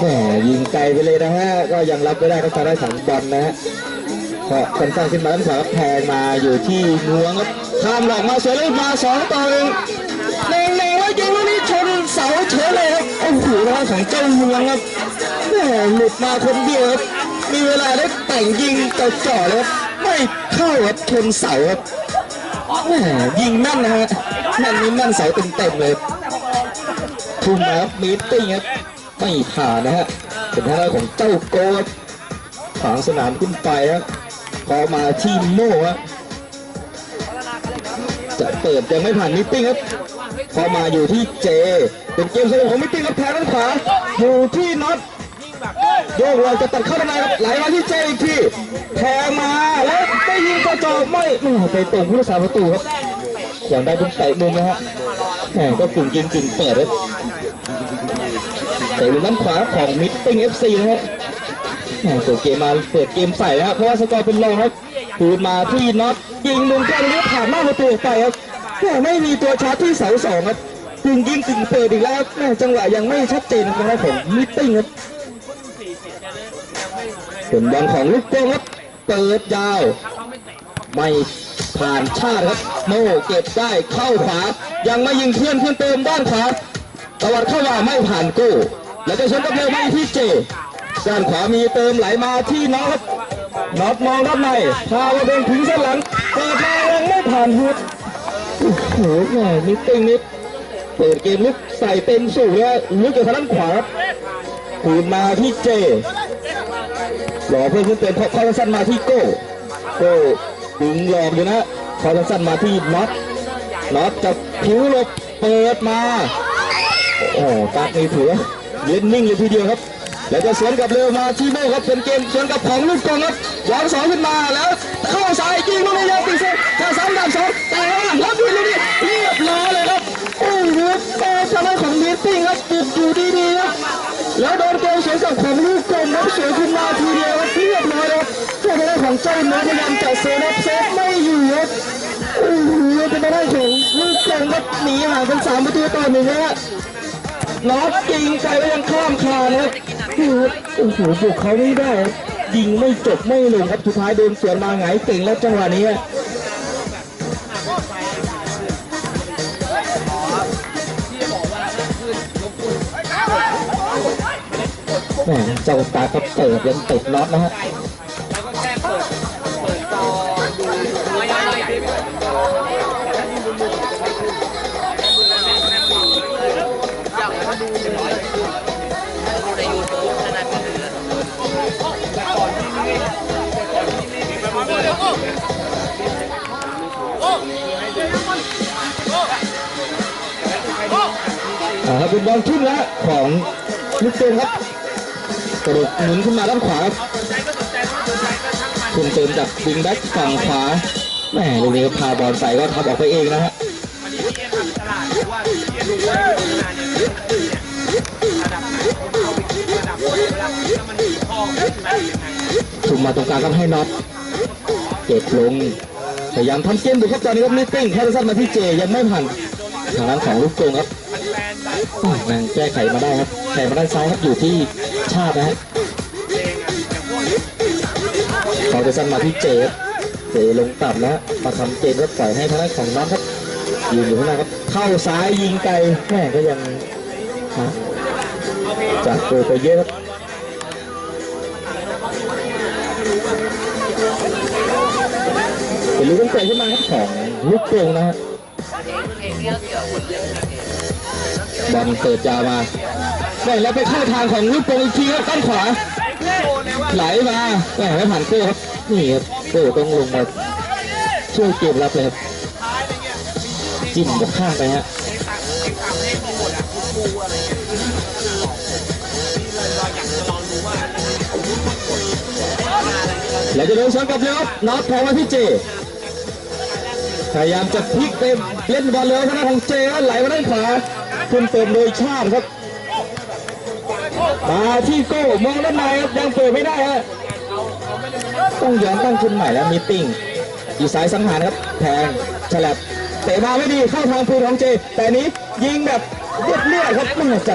แหมยิงไกลไปเลยนะฮะ ก็ยังรับไม่ได้ก็ทางด้านของบอลนะฮะพอคนสร้างขึ้นมาด้านขวารแทงมาอยู่ที่งวงครับข้ามหลอกมาสวยเลยมาสองต่อหนึ่งเน่งเน่งแล้วยิงลูกนี้ชนเสาเฉยเลยครับโอ้โหทางด้านของเจ้างวงครับแหมหลุดมาคนเดียวครับมีเวลาได้แต่งยิงแต่จ่อเลยครับไม่เข้าครับชนเสาครับแหมยิงแม่นนะฮะแม่นนี้แม่นเสาเต็มๆเลยทุ่มมาครับมีตติ้งครับ ไม่ผ่านนะฮะเป็นทางด้านของเจ้าโกดขวางสนามขึ้นไปครับพอมาที่โม่ครับจะเปิดยังไม่ผ่านมิตติ้งครับพอมาอยู่ที่เจ เป็นเกมสนุกของมิตติ้งครับแทงด้านขวาอยู่ที่น็อตโยกเราจะตัดเข้าด้านในครับไหลมาที่เจอีกทีแทงมาแล้วได้ยิงกระจอกไม่แม่ไปตรงผู้รักษาประตูครับอย่างได้เป็นเตะมุมนะฮะแหมก็กึ่งยิงกึ่งเปิดครับ เตะลูกน้ำขวาของมิตติ้งเอฟซีนะครับเปิดเกมมาเปิดเกมใส่นะครับเพราะว่าสกอร์เป็นรองครับคืนมาที่น็อตยิงมุมแก้วนี้ผ่านหน้าประตูไปครับแหม่ไม่มีตัวชาร์จที่เสาสองครับกึ่งยิงกึ่งเปิดอีกแล้วแม่จังหวะยังไม่ชัดเจนนะครับของมิตติ้งครับเป็นบอลของลูกโป่งครับเปิดยาวไม่ผ่านชาติครับโม่เก็บได้เข้าขวา ยังไม่ยิงเพื่อนเพื่อนเติมด้านขวาตะวัดเข้ามาไม่ผ่านกู้ แล้วจะชนกับเร็วมาที่เจด้านขวามีเติมไหลมาที่น็อตน็อตมองด้านในพาวาเดินถึงเส้นหลังเปิดมายังไม่ผ่านหุดโอ้โหแม่นิดติ้งนิดเปิดเกมลุกใส่เต็มสูงแล้วลุกจากทางด้านขวาคืนมาที่เจหล่อเพื่อนขึ้นเต็มเข้าสั้นมาที่โก้โก้ดึงหลอกอยู่นะเข้าสั้นมาที่น็อตน็อตจะผิวหลบเปิดมาโอ้โหตัดนี่ถือว่า เล่นนิ่งเลยทีเดียวครับ แล้วจะสวนกับเร็วมาที่โม่ครับเป็นเกมสวนกับของลูกกองครับวางสองขึ้นมาแล้วเข้าซ้ายยิงลูกนี้ยาวติดเส้นแค่สามดับสองแต่ว่ารับดีลูกนี้เรียบร้อยเลยครับโอ้โหโอ้ชนะของมีตติ้งครับติดอยู่ดีๆครับแล้วโดนเกมสวนกับของลูกกองครับสวนขึ้นมาทีเดียวครับเรียบร้อยเลยครับตัวทางด้าของเจ้าเนื้อพยายามจะเซฟครับเซฟไม่อยู่ครับโอ้โหเป็นทางด้ของลูกกองครับหนีห่างเป็นสามประตูต่อหนึ่งนะฮะ น็อตยิงไปแล้วยังข้ามคานะครับโอ้โหบุกเขาไม่ได้ ยิงไม่จบไม่ลงครับสุดท้ายโดนสวนมาหงายเก่งแล้วจังหวะนี้แหมเจ้าตาก็เปิดยังติดน็อตนะฮะ เป็นบอลขึ้นแล้วของลูกเตนครับกระโดดหมุนขึ้นมาด้านขวาครับคุณเติมจากวิงแบ็กฝั่งขวาแหมลูกนี้ก็พาบอลใส่ก็ทำออกไปเองนะฮะถุมมาตรงกลางก็ให้น็อตเก็บลงพยายามทำเกมบุกครับตอนนี้ครับมิตติ้งแค่สั้นมาที่เจยังไม่ผ่านทางด้านของลูกโกงครับ แม่งแก้ไขมาได้ครับแข่มาด้านซ้ายครับอยู่ที่ชาตินะฮะเขาจะสั้นมาที่เจครับเจลงต่ำนะฮะมาทำเกมรถปล่อยให้ทางด้านของน้องครับยืนอยู่ข้างหน้าครับเข้าซ้ายยิงไกลแม่ก็ยังจากโกไปเยอะครับเป็นลูกตั้งแต่ขึ้นมาครับของลูกโป่งนะฮะ บอลเปิดยาวมาได้แล้วไปเข้าทางของลูกโป่งอีกทีครับด้านขวา ไหลมาแหมไม่ผ่านโก้ครับนี่ครับโก้ต้องลงมาช่วยเกมรับเลยครับจิ้มกับข้างไปฮะแล้วจะเดินสวนกลับเร็วครับน็อตแทงมาที่เจพยายามจะพลิกไปเล่นบอลเร็วทางด้านของเจไหลมาด้านขวา ขึ้นเติมโดยชาติครับมาที่โก้มองด้านในครับยังเปิดไม่ได้ฮะต้องย้อนตั้งขึ้นใหม่แล้วมีติ้งอยู่สายสังหารครับแทงฉลับเตะมาไม่ดีเข้าทางพื้นของเจ แต่นี้ยิงแบบเรียบเรียบครับน่าจะ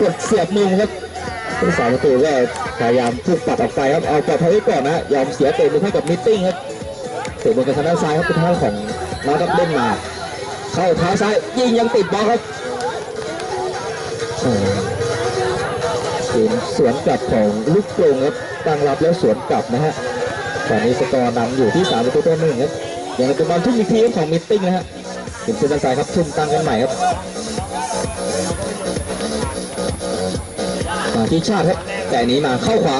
กดเสียบมุมครับผู้สาประตูก็พยายามพุ่งปัดออกไปครับเอาปลอดภัยไว้ก่อนนะยอมเสียเตะมุมให้กับมิตติ้งครับเตะบนกระทางด้านซ้ายครับเป็นทาของน้องกับเล่นมา เข้าเท้าซ้ายยิงยังติดบอลครับ สวนกลับของลูกกรงครับตั้งรับแล้วสวนกลับนะฮะตอนนี้สกอร์นำอยู่ที่3ประตูต่อหนึ่งครับอย่างเป็นบอลทุ่มอีกทีของมิตติ้งนะฮะทีมเซนต์ซ้ายครับทุ่มตั้งกันใหม่ครับมาที่ชาติครับแต่นี้มาเข้าขวา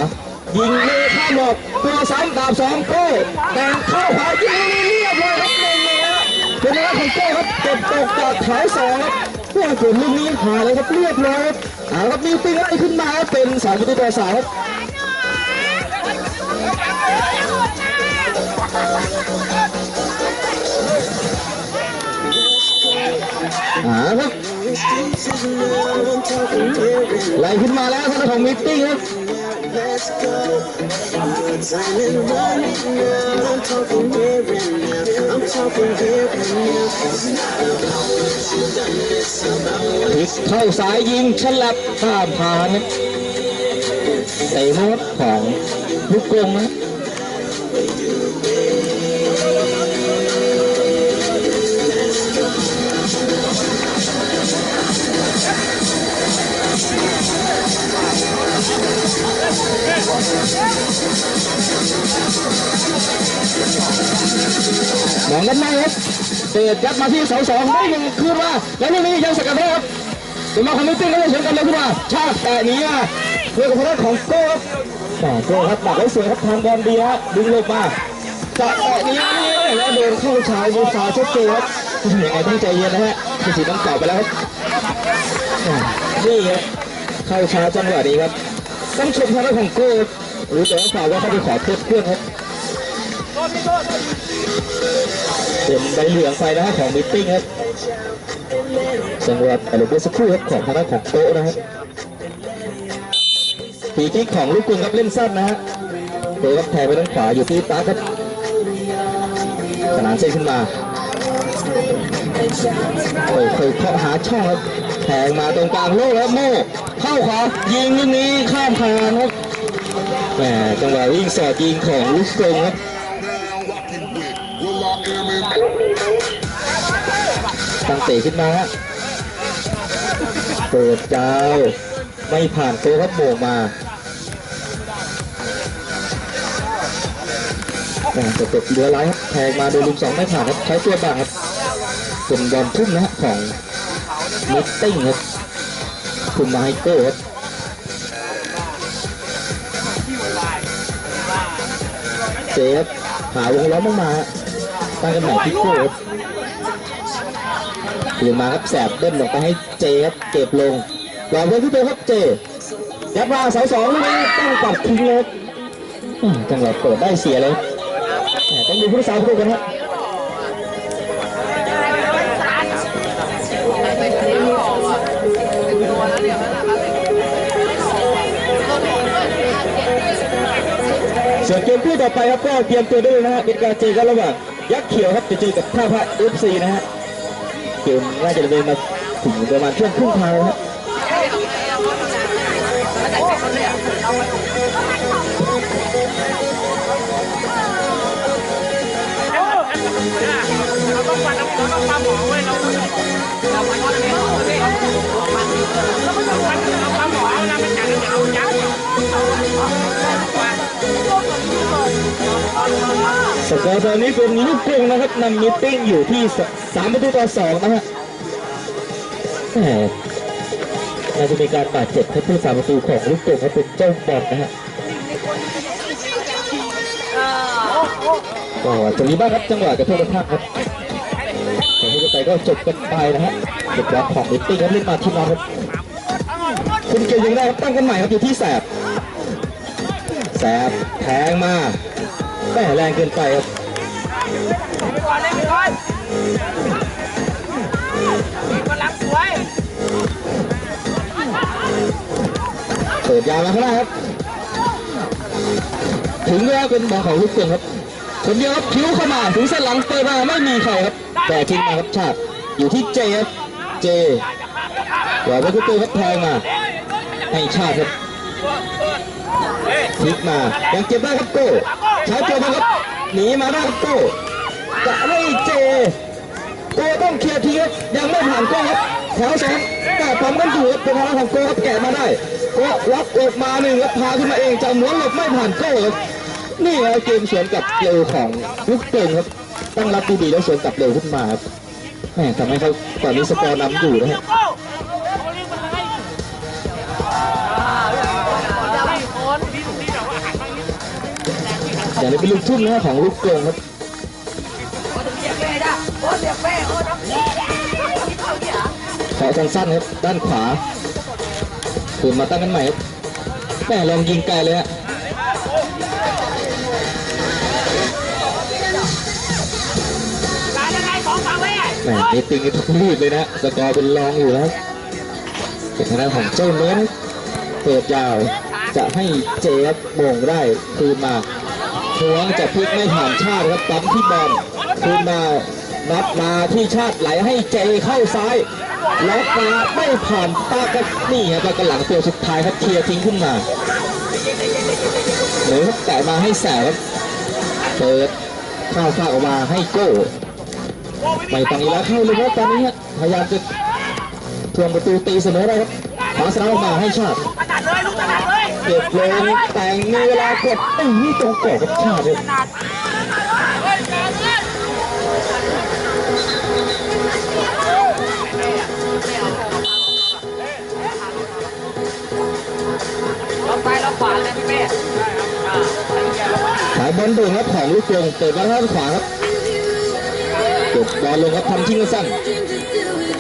ยิงเลยข้ามหลอกตัวซ้ำดาบสองโก้แต่เข้าขวายิงเรียบเลยครับหนึ่งเลยฮะเป็นนักของโก้ครับเก็บตกจากแถวสองครับ เพื่อเกิดลูกนี้หาเลยครับเรียบร้อยครับเอาครับมีปิ้งไล่ขึ้นมาเป็นสามประตูต่อสามครับหาครับไล่ขึ้นมาแล้วครับของมิตติ้งครับ Let's go. Time and running now. I'm talking here and now. I'm talking here and now. It's not about what you done, it's about พลิกเข้าซ้ายยิงฉลับข้ามผ่านครับเตะโน้ตของลูกกลงนะ มองกันไหมครับเตะยัดมาที่เสาสองได้หนึ่งคืนมาแล้วลูกนี้ยังสกัดได้ครับเป็นมาคอมมิตติ้งก็จะเฉียงกันเลยขึ้นมาชาติแต่นี้เพื่อกับพนักของโก้ครับแต่โก้ครับดักไว้สวยครับทางบอลดีฮะดึงลงมาจะแต่นี้แล้วโดนเข้าชายมือขวาชัดเจนครับยังไงต้องใจเย็นนะฮะคือสีต้องเก่าไปแล้วครับนี่ครับเข้าช้าจังหวะนี้ครับต้องชมทางด้านของโก้ครับรู้แต่ว่าฝ่าวว่าเขาไปขอโทษเพื่อนครับ เป็นใบเหลืองไปนะฮะของมิตติ้งครับจังหวะอะไรเมื่อสักครู่ครับของทางด้านของโต๊ะนะฮะปีกิ๊กของลูกกุลครับเล่นสั้นนะฮะโต๊ะครับแทงไปด้านขวาอยู่ที่ตาครับขนานเส้นขึ้นมาโอ้ยเคยเคาะหาช่องครับแทงมาตรงกลางโลกแล้วโม่เข้าขวายิงลูกนี้ข้ามคานครับแหมจังหวะวิ่งสอดยิงของลูกกลครับ เตะขึ้นมาฮะเปิดเจ้าไม่ผ่านโต๊ะครับโบกมาแต่จะตกเหลือไรครับแทงมาโดนลุมสองไม่ผ่านครับใช้ตัวบังครับเป็นบอลทุ่มนะฮะของมิตติ้งครับคุมมาให้โก้ครับเจครับหาวงล้อมออกมาตั้งกันใหม่ที่โก้ครั บคืนมาครับแสบเบิ้ลลงไปให้เจครับเก็บลงหลอกเลยที่ตัวครับเจยัดมาเสาสองลูกนี้ต้องปัดทิ้งเลยครับอืมจังหวะเปิดได้เสียเลยต้องดูผู้รักษาประตูกันครับส่วนเกมคู่ต่อไปครับก็เตรียมตัวด้วยนะฮะเป็นการเจอกันระหว่างยักษ์เขียวครับจะเจอกับท่าพระเอฟซีนะฮะ เกมน่าจะดำเนินมาถึงประมาณช่วงครึ่งทางครับเราต้องฟันเราต้องฟันหมอเว้ยเราเราฟันเราไม่ต้องฟันเรา กอร์ตอนนี้เป็นลูกกรงนะครับนำมิตติ้งอยู่ที่สามประตูต่อสองนะฮะน่าจะมีการบาดเจ็บครับผู้สามประตูของลูกกรงเขาเป็นเจ้าบอลนะฮะก็จะมีบ้างครับจังหวะกระทบกระทั่งครับแต่ที่จะไปก็จบกันไปนะฮะเด็กบอลของมิตติ้งครับเล่นมาที่นอนครับคุณเกียยังได้ครับตั้งกันใหม่ครับอยู่ที่แสบแสบแทงมา แม่แรงเกินไปครับก่อนเลยพี่ก่อนมันรักสวยเปิดยาวมาข้างหน้าครับ ถึงแล้วเป็นบอลของลูกเสือครับคนเดียวครับคิ้วเข้ามาถึงเส้นหลังเปิดมาไม่มีใครครับ แต่ทิ้งมาครับชาติอยู่ที่เจครับเจหลอกไปทุกตัวครับแทงมาให้ชาติครับพลิกมายังเก็บได้ครับโก้ ใช้ตัวมาครับหนีมาได้ครับโก้จะไม่เจโก้ต้องเคลียร์ทีครับยังไม่ผ่านโก้ครับแถวสองแต่ปั๊มกันอยู่ครับเป็นทางของโก้ครับแกะมาได้โก้ล็อกออกมาหนึ่งครับพาขึ้นมาเองจะม้วนหลบไม่ผ่านโก้ครับนี่ครับเกมสวนกับเร็วของลูกเก่งครับตั้งรับดีๆแล้วสวนกลับเร็วขึ้นมาครับแหมทำให้เขาตอนนี้สกอร์นำอยู่นะฮะ อย่างนี้เป็นลูกทุ่มนะของลูกเก่งครับขอสั้นๆครับด้านขวาคืนมาตั้งกันใหม่ครับแม่ลองยิงไกลเลยฮะการยังไงสองฝั่งเลยแม่นี่ติงทุกลูกเลยนะฮะสกอร์เป็นรองอยู่แล้วเป็นทางด้านของเจ้าเนื้อนเปิดยาวจะให้เจครับโมงได้คืนมา หัวจะพลิกไม่ผ่านชาติครับปั๊มที่บอลคืนมานัดมาที่ชาติไหลให้เจเข้าซ้ายล็อกมาไม่ผ่านตาก็นี่ครับก็กระหลังตัวสุดท้ายครับเคลียร์ทิ้งขึ้นมาเหนือครับแต่มาให้แสบครับเปิดเข้าฟากออกมาให้โก้ไม่ต้องอีแล้วเข้าเลยครับตอนนี้ฮะพยายามจะทวงประตูตีเสมอได้ครับขอสนามออกมาให้ชาติขนาด เก็บลงแต่งมีเวลากดอื้อนี่ตรงกรอบกับชาติเลยขาดเฮ้ยกเราไปเราขวาเลยพี่เป้อ่าไปเกียร์เราไปสายบอลโด่งครับของลูกโป่งเปิดมาทางขวาครับเก็บบอลลงครับทำทิ้งสั้น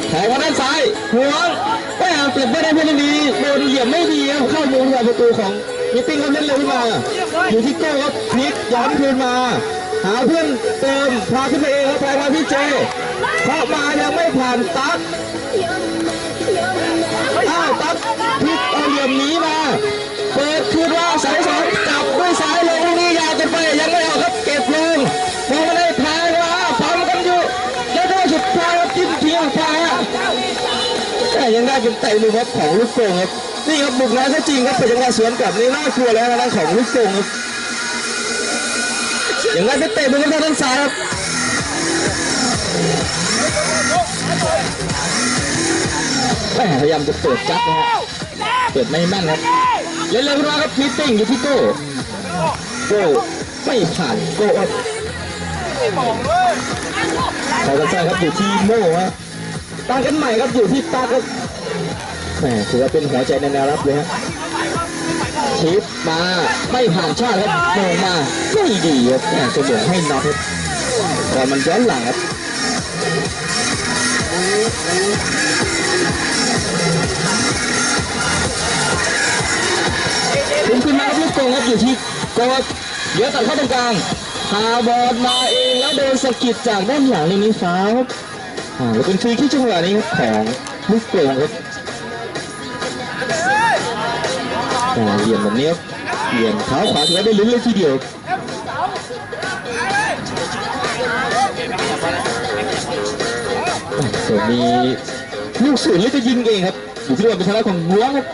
แถงมาด้านซ้ายหัว เก็บไม่ได้เพื่อนดีโดนเหยียบไม่ดีครับเข้ามุมกับประตูของมิตติ้งครับเล่นเร็วขึ้นมาอยู่ที่โก้ครับพลิกย้อนคืนมา หาเพื่อนเติมพาขึ้นไปเองครับแทงมาที่เจเคาะมายังไม่ผ่านตั๊กอ้าวตั๊กพลิกเอาเหลี่ยมหนีมา เปิดคืนว่าสายสองจับด้วยสายลงนี้ยาวกันไปยังไม่ออกครับเก็บลงมองม่ได้ ยังได้เป็นเตะลูกครับของลูกโป่งครับนี่ครับบุกน้อยก็จริงครับแต่ยังได้สวนกลับในี่น่ากลัวแล้วนะของลูกโป่งครับยังได้เป็นเตะลูกครับทางด้านซ้ายครับแม่พยายามจะเปิดจัดนะฮะเปิดไม่แม่นครับเล่นเร็วนะครับมีติ้งอยู่ที่โก้โก้ไม่ผ่านโก้ครับขอกันใช่ครับอยู่ที่โม่ฮะตั้งกันใหม่ครับอยู่ที่ตาครับ แหมถือว่าเป็นหัวใจในแนวรับเลยฮะชิปมาไม่ผ่านชาติครับโมมาไม่ดีครับแหมจะบอกให้น็อกครับก่มันย้อนหลังครับถึงขึ้นมาครับลูกโป่งครับอยู่ที่โกดเดี๋ยวตัดเข้าตรงกลางหาบอลมาเองแล้วโดนสะกิดจากด้านหลังในนี้ฟ้าวครับอ่าแล้วเป็นฟรีที่จังหวะนี้ครับของลูกโป่งครับ เหลี่ยมแบบนี้เหลี่ยมเท้าขวาถือว่าได้ลุ้นเลยทีเดียวส่วนมีลูกศูนย์หรือจะยิงเองครับอยู่ที่ว่าเป็นทางด้านของล้วงครับ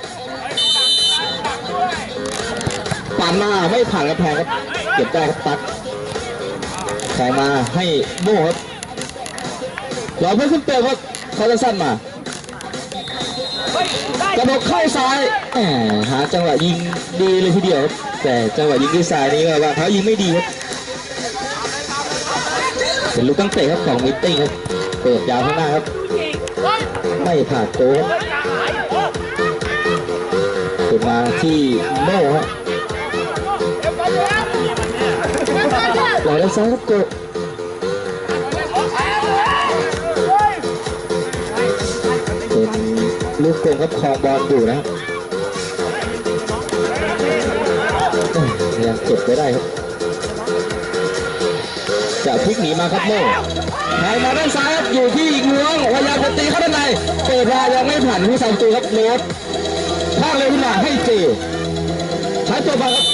ปานหน้าไม่ผ่านกระแพงครับเก็บได้ครับตัดแทงมาให้โม่ครับรอเพื่อนขึ้นเติมครับเขาจะสั้นมา กระโดดเข้าซ้ายแหมหาจังหวะยิงดีเลยทีเดียว แต่จังหวะยิงด้วยซ้ายนี้ก็ว่าเขายิงไม่ดีครับเป็นลูกตั้งเตะครับของมิตติ้งครับเปิดยาวข้างหน้าครับ ไม่ผ่านโต้ครับเปิดมาที่โม่ครับไหลด้านซ้ายครับโก ลูกโป่งครับคองบอลอยู่นะครับเอ้ยพยายามเก็บไว้ได้ครับจะพลิกหนีมาครับโม่ไหลมาด้านซ้ายครับอยู่ที่อีกล้วงพยายามจะตีเข้าด้านในเปิดมายังไม่ผ่านผู้สามตัวครับโรดข้างเร็วขึ้นมาให้เจใช้ตัวบอลครับ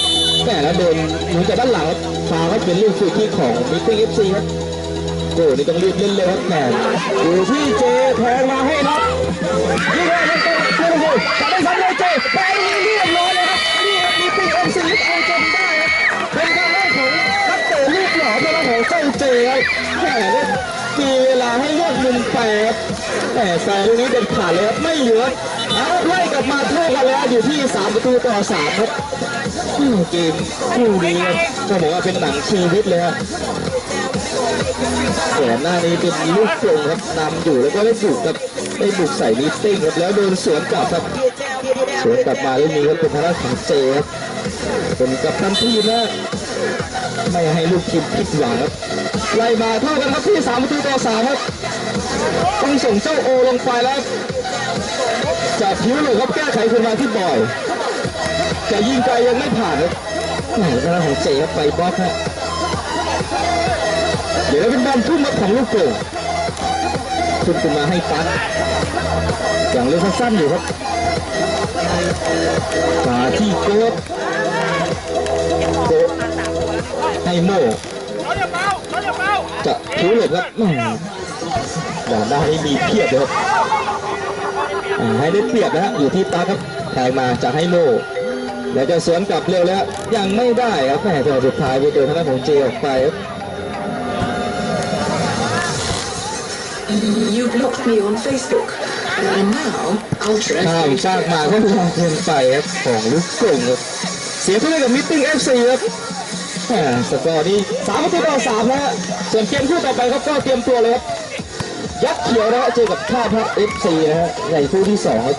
แหมแล้วโดนหมุนจากด้านหลังครับฟาวครับเป็นลูกฟรีคิกของมิตติ้งเอฟซีครับโก้นี่ต้องรีบเล่นเลยครับแหมอยู่ที่เจแทงมาให้นับยิงเลย แหมแซงลูกนี้เด็ดขาดเลยครับไม่เหลือเอาไล่กลับมาเท่ากันแล้วอยู่ที่3ประตูต่อ3ครับอืมเกมคู่นี้ครับก็บอกว่าเป็นหนังชีวิตเลยครับก่อนหน้านี้เป็นลูกโป่งครับนำอยู่แล้วก็ได้บุกครับได้บุกใส่นิตติ้งครับแล้วโดนสวนกลับครับสวนกลับมาเรื่องนี้ครับเป็นทางด้านของเจครับเป็นกับทันทีมนะไม่ให้ลูกทีมผิดหวังครับไล่มาเท่ากันครับที่สามประตูต่อสามครับ ต้องส่งเจ้าโอลงไปแล้วจากผิวหลุดครับแก้ไขคืนมาที่บอยแต่ยิงไกลยังไม่ผ่านครับไหนทางด้าของเจครับไปบล็อกฮะเดี๋ยวเป็นบอลทุ่มครับของลูกโป่งขึ้นขึ้นมาให้ปัดอย่างเล่นสั้นอยู่ครับมาที่โกดโกดให้โมเขาจะเมาเขาจะเมาจะคิ้วหลบครับ ด่านหน้านี่มีเพียบเลยครับอ่าให้ได้เปรียบนะฮะอยู่ที่ตาครับแทงมาจะให้โมแล้วจะสวนกลับเร็วแล้ว ยังไม่ได้ครับแหม่ตัวสุดท้ายไปโดนทางด้านของเจออกไปครับ You blocked me on Facebook. And now I'll try ข้ามซากมาก็แรงเกินไปครับของลูกกลุ่มครับเสียผู้เล่นกับมิตติ้งเอฟซีครับแหม่สกอร์นี้สามประตูต่อสามนะฮะส่วนเกมคู่ต่อไปครับก็เตรียมตัวเลยครับ ยักษ์เขียวนะฮะเจอกับท่าพักเอฟซีนะฮะในคู่ที่สองครับ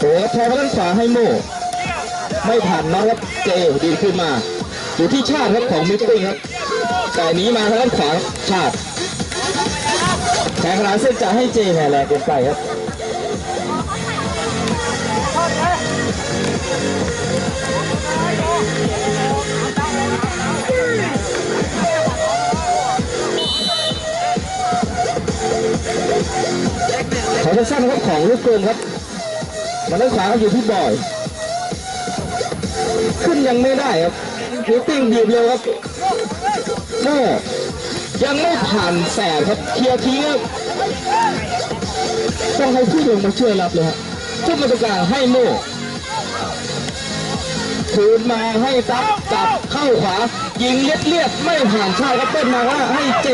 โอ้ครับแทงมาด้านขวาให้โม่ไม่ผ่านนะครับเจดีขึ้นมา อยู่ที่ชาติครับของมิตติ้งครับแต่หนี้มาทางด้านขวาชาติแทงขนาดเส้นจะให้เจแห่แรงเกินไปครับ ขอสั้นครับของลูกกลมครับมันด้านขวาครับอยู่ที่บอย ขึ้นยังไม่ได้ครับนิวติ้งบีบเร็วครับโม่ยังไม่ผ่านแสบครับเคลียร์ทิ้งครับต้องให้ผู้ลงมาช่วยรับเลยครับชุดมาตรกางให้โม่คืนมาให้ซับจับเข้าขวายิงเลียดเลียดๆไม่ผ่านชาติครับเต้นมาว่าให้เจ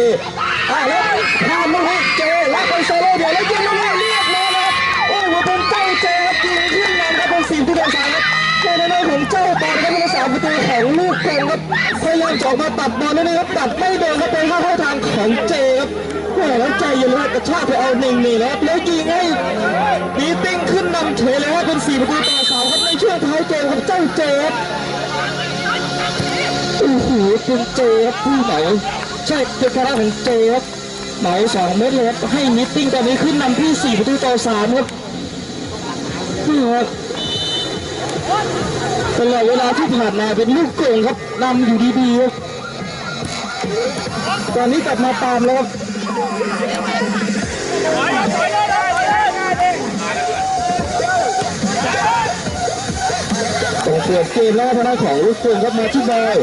อะแล้วผ่านมาให้เจแล้วไปโซโล่เดี๋ยวแล้วยิงลงมาเรียบร้อยแล้วโอ้โหเป็นเจ้าเจครับยิงขึ้นนำครับเป็นสี่ผู้เดินสายครับในหน้าของเจ้าบอลครับเป็นสามประตูของลูกเก่งครับพยายามจะออกมาตัดบอลนั่นเองครับตัดไม่โดนครับเป็นเข้าเข้าทางของเจครับแหมแล้วใจเย็นเลยกระชากไปเอาหนึ่งหนึ่งครับแล้วยิงให้บีติ้งขึ้นนำเฉยเลยครับเป็นสี่ประตูต่อสามครับในช่วงท้ายเกมครับเจ้าเจครับโอ้โหเป็นเจครับผู้เหมา ใช่เป็นคาราของเจครับเหมาสองเม็ดเลยครับให้มิตติ้งตอนนี้ขึ้นนำที่สี่ประตูต่อสามครับนี่ครับตลอดเวลาที่ผ่านมาเป็นลูกโก่งครับนำอยู่ดีๆครับตอนนี้กลับมาตามแล้วครับเลยต้องเปลี่ยนเกมแล้วทางด้านของลูกโก่งครับมาที่บอย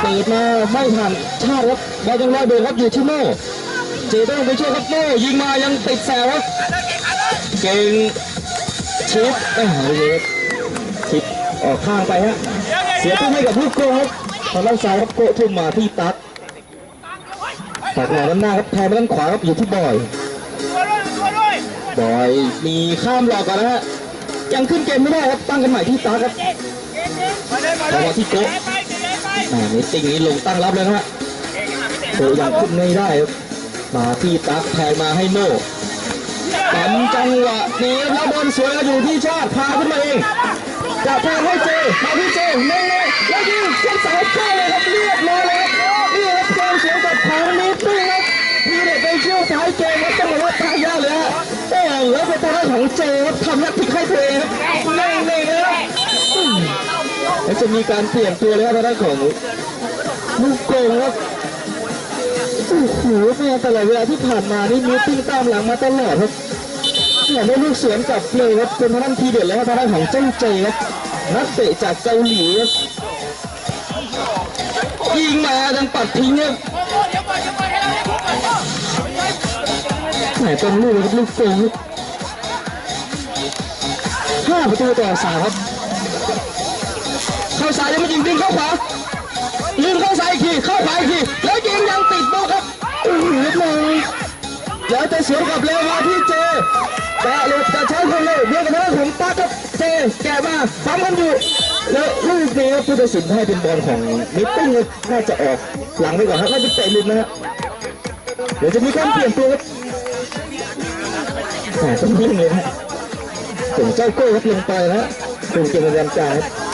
เปิดมาไม่ทันชาติครับบอลยังลอยเบรครับอยู่ที่โม่เจต้องไปช่วยครับโม่ยิงมายังติดแซวครับเก่งชิปไม่หายเลยครับชิปออกข้างไปฮะเสียตุ้มให้กับลูกโกงครับทางด้านซ้ายครับโกะทุ่มมาที่ตัดตัดมาด้านหน้าครับแทนไปด้านขวาครับอยู่ที่บอยบอยมีข้ามหลอกก่อนนะฮะยังขึ้นเกมไม่ได้ครับตั้งกันใหม่ที่ตัดครับมาเลยมาเลยไปไปไปอ่านี่ติงนี้ลงตั้งรับเลยนะฮะโอ้ยังขึ้นไม่ได้ครับมาที่ตักแทงมาให้โน่ปั๊มจังหวะนี้ครับแล้วบอลสวยอยู่ที่ชาติพาขึ้นมาเองจะแทงให้เจมาที่เจไม่เลยแล้วยิงเส้นสายเข้าเลยครับเรียบร้อยเลยครับนี่ครับเกมเสียกับทางนี้ตุ้งครับพีเด็ดในช่วงท้ายเกมครับต้องบอกว่าทายากเลยฮะโอ้แล้วเป็นทางของเจครับทำแฮตติกให้เอครับเน่เน่งเลยครับ แล้วจะมีการเปลี่ยนตัวเลยครับทางด้านของลูกโกงครับโอ้โหแม่ตลอดเวลาที่ผ่านมานี่มีติ้งตามหลังมาตลอดครับเนี่ยได้ลูกสวนกลับเลยครับเป็นทางด้านทีเด็ดแล้วก็ทางด้านของเจ้าเจครับนักเตะจากเกาหลีครับยิงมาดังปัดทิ้งครับแหมเป็นลูกครับลูกโป่งห้าประตูต่อสามครับ ซ้ายยังไม่ยิงดึงเข้าขวายิงเข้าซ้ายอีกทีเข้าขวาอีกทีแล้วยิงยังติดบล็อกครับโอ้โหเรียบร้อยวจะสวนกับเร็วาที่เจแกะหลุดจะใช้คนเร็วเดียวกับทางด้านของปาครับเจแกะมาปั๊มกันอยู่แล้วลูกนี้ผู้ตัดสินให้เป็นบอลของมิตติ้งน่าจะออกหลังไปก่อนครับน่าจะเตะลุดนะฮะเดี๋ยวจะมีการเปลี่ยนตัวครับแหมต้องเล่นเลยนะฮะส่งเจ้าโก้ครับลงไปนะฮะส่งเกมระยำจ่ายครับ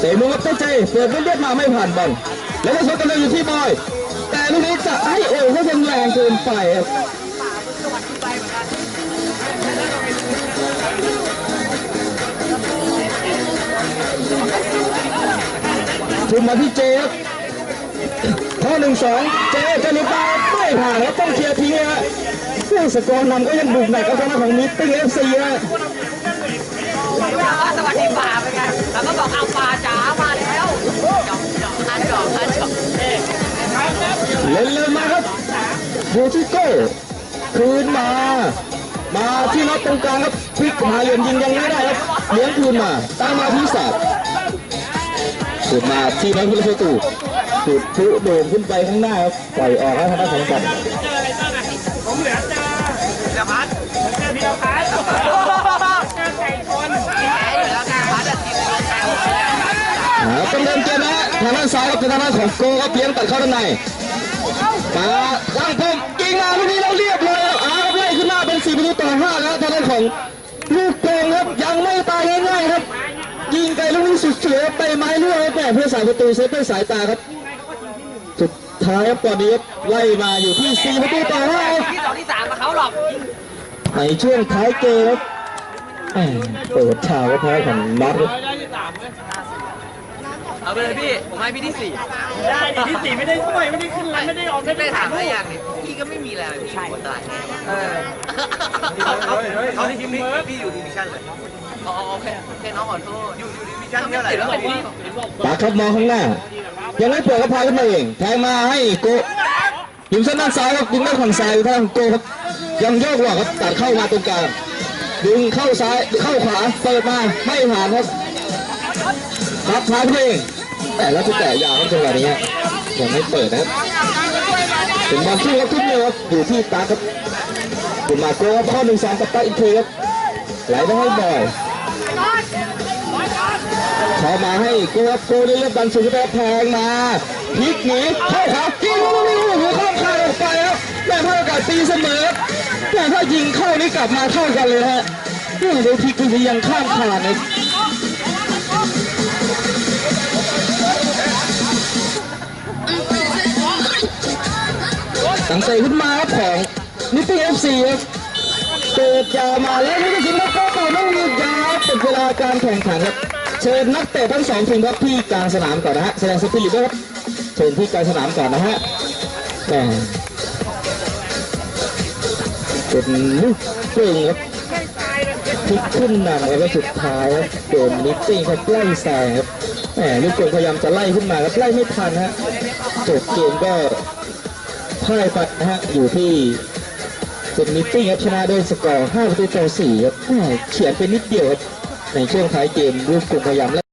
เตะมุมครับเจ้าเจเปิดไม่เลียดมาไม่ผ่านบอลแล้วก็ชกกันเลยอยู่ที่บอย แต่ลูกนี้จะให้โอ้ก็ยังแรงเกินไปครับทุ่มมาที่เจครับข้อหนึ่งสองเจจะลุดมาไม่ผ่านครับต้องเคลียร์ทิ้งนะฮะผู้สกอร์นำก็ยังบุกหนักกับทางของมิตติ้งเอฟซีฮะสวัสดีป่าเป็น แล้วก็บอกเอาป่าจ๋ามาแล้วจอกจอกอันจอกอันจอกเอ๊ะเล่นเลยมาครับโบูทิโก้คืนมา มาที่น็อตตรงกลางครับพลิกหาเหลี่ยมยิงยังไม่ได้ครับเลี้ยงคืนมาตั้งมาที่ศาสตร์สุดมาที่น็อตพุทธประตูสุดพุโด่งขึ้นไปข้างหน้าครับปล่อยออกแล้วทางด้านของกัน หาต้องเดินเกมนะทางด้านซ้ายครับเป็นทางด้านของโกครับเลี้ยงตัดเข้าด้านในมาตั้งพุ่มยิงมาลูกนี้เราเรียบเลยอาครับไล่ขึ้นมาเป็น4ประตูต่อ5แล้วทางด้านของลูกโป่งครับยังไม่ตายง่ายๆครับ ยิงไกลลูกนี้สุดเสือไปไม้เลื่อยครับแต่เพื่อสายประตูเซฟด้วยสายตาครับสุดท้ายครับตอนนี้ไล่มาอยู่ที่4ประตูต่อ5ครับที่สองที่สามมาเขาหรอกในช่วงท้ายเกมครับเปิดฉากก็แพ้ของน็อตครับ ได้ที่สามไหม เอาไปเลยพี่ ผมให้พี่ที่สี่ได้ดิที่สี่ไม่ได้ช่วยไม่ได้ขึ้นแล้วไม่ได้ออกได้ไม่ที่ถาสามมอะไรอย่างนี้พี่ก็ไม่มีแล้วพี่กดได้เออเขาเขาที่ทีมนี้พี่อยู่ดิวิชั่นเลยอ๋อโอเคโอเคน้องขอโทษอยู่อยู่ดิวิชั่นเท่าไหร่แล้วพี่ปาครับมองข้างหน้า ยังไม่เปิดก็พาขึ้นมาเองแทงมาให้โกยิงเส้นด้านซ้ายครับยิงด้านฝั่งซ้ายทางโกครับยังโยกหว่าครับตัดเข้ามาตรงกลางดึงเข้าซ้ายเข้าขวาเปิดมาไม่ผ่านครับครับพาขึ้นมาเอง แต่แล้วจะแตะยาวครับจังหวะนี้ยังไม่เปิดนะครับเป็นบอลที่ครับทุกเดียวครับอยู่ที่ตาครับถึงมาโกครับข้อหนึ่งสองกับตาอีกทีครับไหลไปให้บ่อยเข้ามาให้โกครับโกได้เลือกดันสูงไปแทงมาพลิกหนีเข้าขายิงลูกนี้โอ้โหข้ามคายออกไปครับแม่ถ้าโอกาสตีเสมอแต่ถ้ายิงเข้านี่กลับมาเท่ากันเลยฮะเนี่ยดูพลิกลูกนี้ยังข้ามขาดเลย ตั้งใจขึ้นมาครับของนิตี้เอฟซีครับเปิดยาวมาแล้วนี่ก็สิงคโปร์ต่อไม่มียาวเป็นเวลาการแข่งขันครับเชิญนักเตะทั้งสองทีมครับที่กลางสนามก่อนนะฮะแสดงสปิริตด้วยครับเชิญที่กลางสนามก่อนนะฮะแหมเป็นลูกเก่งครับพลิกขึ้นนำแล้วก็สุดท้ายครับโดนนิตติ้ครับไล่แซงครับแหมลูกเก่งพยายามจะไล่ขึ้นมาครับไล่ไม่ทันฮะจบเกมก็ ค่ายไปนะฮะอยู่ที่เป็นมิตติ้งครับชนะด้วยสกอร์5ประตูต่อ4ครับเฉียดไปนิดเดียวครับในช่วงท้ายเกมลูกกลุ่มพยายาม